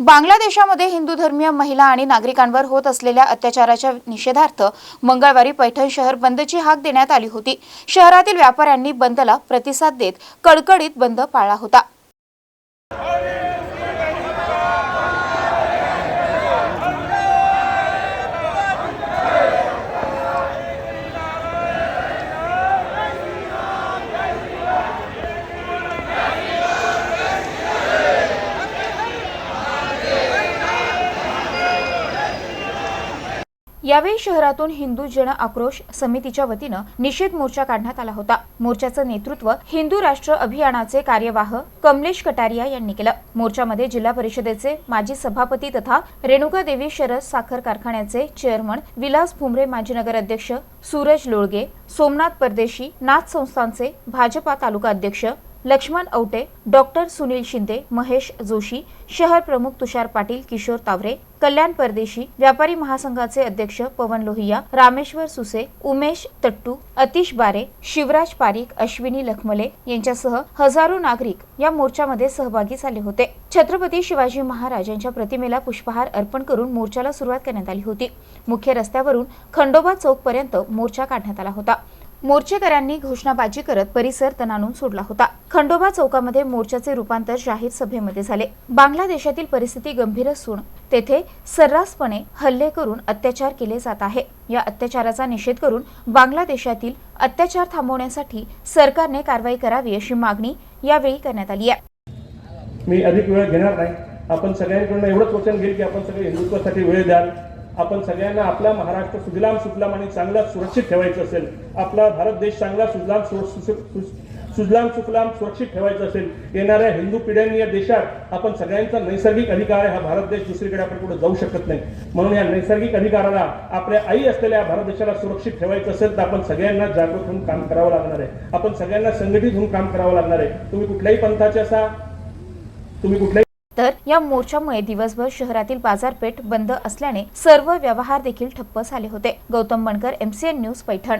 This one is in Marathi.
बांगलादेशामध्ये हिंदू धर्मीय महिला आणि नागरिकांवर होत असलेल्या अत्याचाराच्या निषेधार्थ मंगळवारी पैठण शहर बंदची हाक देण्यात आली होती. शहरातील व्यापाऱ्यांनी बंदला प्रतिसाद देत कडकडीत बंद पाळला होता. यावेळी शहरातून हिंदू जन आक्रोश समितीच्या वतीनं निषेध मोर्चा काढण्यात आला होता. मोर्चाचं नेतृत्व हिंदू राष्ट्र अभियानाचे कार्यवाह कमलेश कटारिया यांनी केलं. मोर्चामध्ये जिल्हा परिषदेचे माजी सभापती तथा रेणुका देवी शरद साखर कारखान्याचे चेअरमन विलास भुमरे माजी नगर अध्यक्ष सूरज लोळगे सोमनाथ परदेशी नाथ संस्थांचे भाजपा तालुका अध्यक्ष लक्ष्मण औटे डॉक्टर सुनील शिंदे महेश जोशी शहर प्रमुख तुषार पाटील किशोर तावरे कल्याण परदेशी व्यापारी महासंघाचे अध्यक्ष पवन लोहिया रामेश्वर सुसे उमेश तट्टू अतिश बारे शिवराज पारीख अश्विनी लखमले यांच्यासह हजारो नागरिक या मोर्चामध्ये सहभागी झाले होते. छत्रपती शिवाजी महाराज यांच्या प्रतिमेला पुष्पहार अर्पण करून मोर्चाला सुरुवात करण्यात आली होती. मुख्य रस्त्यावरून खंडोबा चौक पर्यंत मोर्चा काढण्यात आला होता. मोर्चेकऱ्यांनी घोषणाबाजी करत परिसर तणाणून सोडला होता. खंडोबा चौकामध्ये मोर्चाचे रूपांतर जाहीर सभेमध्ये झाले. बांगलादेशातील परिस्थिती गंभीर असून तेथे सर्रासपणे हल्ले करून अत्याचार केले जात आहे. या अत्याचाराचा निषेध करून बांगलादेशातील अत्याचार थांबवण्यासाठी सरकारने कारवाई करावी अशी मागणी यावेळी करण्यात आली आहे. मी अधिक वेळ घेणार नाही. आपण सगळ्यांकडून एवढंच वचन घेईल की आपण सगळे हिंदुत्वासाठी वेळ द्याल. आपण सगळ्यांना आपला महाराष्ट्र सुजलाम सुजलाम आणि चांगला सुरक्षित ठेवायचा असेल आपला भारत देश चांगला सुजलाम सुजलाम सुफलाम सुरक्षित ठेवायचं असेल येणाऱ्या हिंदू पिढ्यांनी या देशात आपण सगळ्यांचा नैसर्गिक अधिकार आहे हा भारत देश दुसरीकडे आपण कुठे जाऊ शकत नाही. म्हणून या नैसर्गिक अधिकाराला आपल्या आई असलेल्या भारत देशाला सुरक्षित ठेवायचं असेल तर आपण सगळ्यांना जागृत होऊन काम करावं लागणार आहे. आपण सगळ्यांना संघटित होऊन काम करावं लागणार आहे. तुम्ही कुठल्याही पंथाचे असा तुम्ही कुठल्याही तर या मोर्चामुळे दिवसभर शहरातील बाजारपेठ बंद असल्याने सर्व व्यवहार देखील ठप्प झाले होते. Gautam Bankar MCN news Paithan.